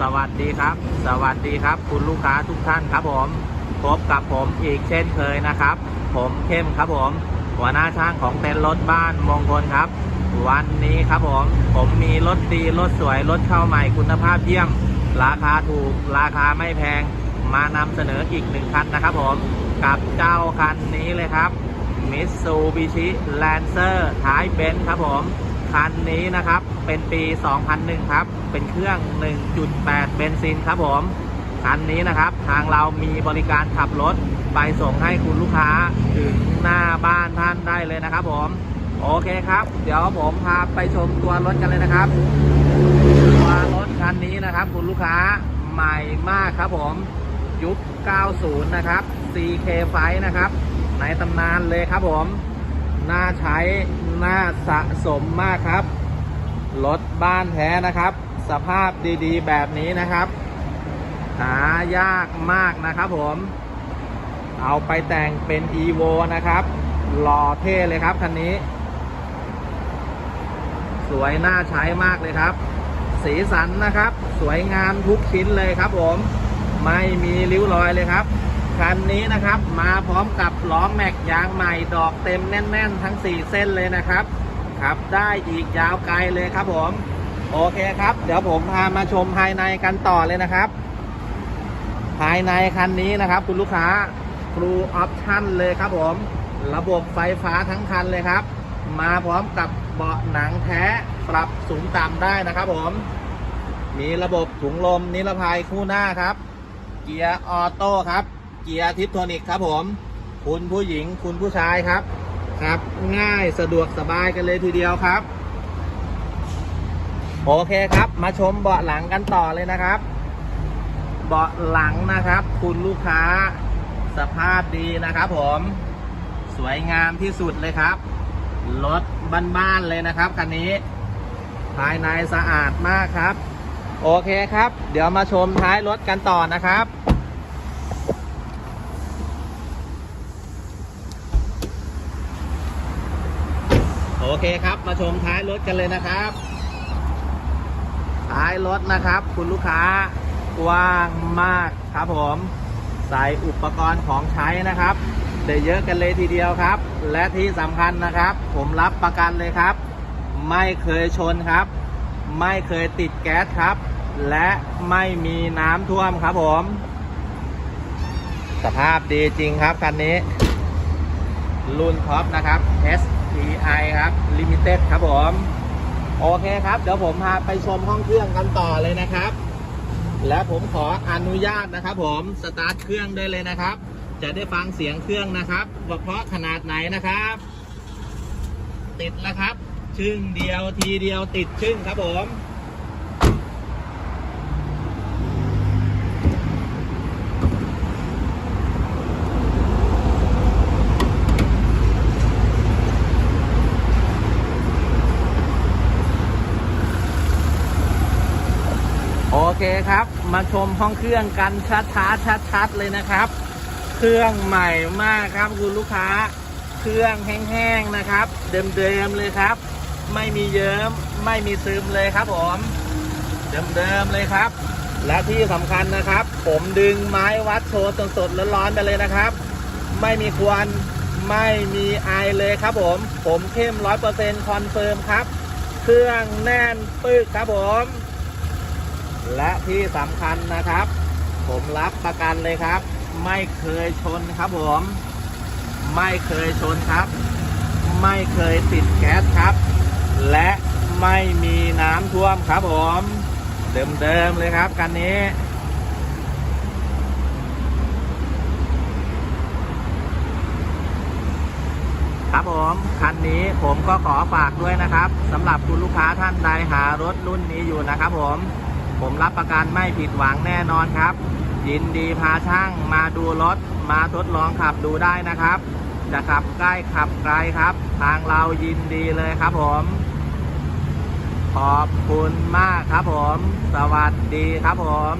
สวัสดีครับ สวัสดีครับ คุณลูกค้าทุกท่านครับผมพบกับผมอีกเช่นเคยนะครับ ผมเข้มครับผม หัวหน้าช่างของเต็นท์รถบ้านมงคลครับ วันนี้ครับผม ผมมีรถดีรถสวยรถเข้าใหม่คุณภาพเยี่ยม ราคาถูกราคาไม่แพง มานำเสนออีกหนึ่งคันนะครับผมกับเจ้าคันนี้เลยครับมิตซูบิชิแลนเซอร์ท้ายเบนซ์ครับผม คันนี้นะครับ เป็นปี 2001 ครับ เป็นเครื่อง 1.8 เบนซินครับผม คันนี้นะครับ ทางเรามีบริการขับรถ ไปส่งให้คุณลูกค้าถึงหน้าบ้านท่านได้เลยนะครับผม โอเคครับ เดี๋ยวผมพาไปชมตัวรถกันเลยนะครับ ตัวรถคันนี้นะครับ คุณลูกค้าใหม่มากครับผม ยุค 90 นะครับ CK ไฟนะครับ ในตำนานเลยครับผม น่าใช้ น่าสะสมมากครับ รถบ้านแท้นะครับ สภาพดีๆ แบบนี้นะครับ หายากมากนะครับผม เอาไปแต่งเป็น EVO นะครับ หล่อเท่เลยครับคันนี้ สวยน่าใช้มากเลยครับ สีสันนะครับ สวยงามทุกชิ้นเลยครับผม ไม่มีริ้วรอยเลยครับ คันนี้นะครับ มาพร้อมกับล้อแม็กยางใหม่ดอกเต็มแน่น ๆ ทั้ง 4 เส้นเลยนะครับขับได้อีกยาวไกลเลยครับผม โอเคครับ เดี๋ยวผมพามาชมภายในกันต่อเลยนะครับ ภายในคันนี้นะครับ คุณลูกค้า True Option เลยครับผม ระบบไฟฟ้าทั้งคันเลยครับ มาพร้อมกับเบาะหนังแท้ปรับสูงต่ำได้นะครับผม มีระบบถุงลมนิรภัยคู่หน้าครับ เกียร์ออโต้ครับ เกียร์ทิปโทนิกครับผม คุณผู้หญิงคุณผู้ชายครับ ครับ ง่ายสะดวกสบายกันเลยทีเดียวครับ โอเคครับ มาชมเบาะหลังกันต่อเลยนะครับ เบาะหลังนะครับ คุณลูกค้าสภาพดีนะครับผม สวยงามที่สุดเลยครับ รถบ้านๆเลยนะครับคันนี้ ภายในสะอาดมากครับ โอเคครับ เดี๋ยวมาชมท้ายรถกันต่อนะครับ โอเคครับ มาชมท้ายรถกันเลยนะครับ ท้ายรถนะครับ คุณลูกค้ากว้างมากครับผม ใส่อุปกรณ์ของใช้นะครับเดี๋ยวเยอะกันเลยทีเดียวครับ และที่สำคัญนะครับ ผมรับประกันเลยครับ ไม่เคยชนครับ ไม่เคยติดแก๊สครับ และไม่มีน้ำท่วมครับผม สภาพดีจริงครับคันนี้ รุ่นท็อปนะครับ TI ครับ Limited ครับผม โอเคครับ เดี๋ยวผมพาไปชมห้องเครื่องกันต่อเลยนะครับ และผมขออนุญาตนะครับผม สตาร์ทเครื่องได้เลยนะครับ จะได้ฟังเสียงเครื่องนะครับว่าเพราะขนาดไหนนะครับ ติดแล้วครับ ชึ่งเดียวทีเดียวติดชึ่งครับผม โอเคครับ มาชมห้องเครื่องกันชัดๆชัดๆเลยนะครับ เครื่องใหม่มากครับคุณลูกค้า เครื่องแห้งๆนะครับ เดิมๆเลยครับ ไม่มีเยิ้มไม่มีซึมเลยครับผมเดิมๆเลยครับ และที่สำคัญนะครับ ผมดึงไม้วัดโชว์สดๆร้อนๆไปเลยนะครับ ไม่มีควันไม่มีไอเลยครับผม ผมเข้มร้อยเปอร์เซ็นต์คอนเฟิร์มครับ เครื่องแน่นปึกครับผม และที่สำคัญนะครับ ผมรับประกันเลยครับ ไม่เคยชนครับผม ไม่เคยชนครับ ไม่เคยติดแก๊สครับ และไม่มีน้ำท่วมครับผม เดิมๆเลยครับคันนี้ครับผมคันนี้ผมก็ขอฝากด้วยนะครับสำหรับคุณลูกค้าท่านใดหารถรุ่นนี้อยู่นะครับผม ผมรับประกันไม่ผิดหวังแน่นอนครับ ยินดีพาช่างมาดูรถ มาทดลองขับดูได้นะครับ จะขับใกล้ขับไกลครับ ทางเรายินดีเลยครับผม ขอบคุณมากครับผม สวัสดีครับผม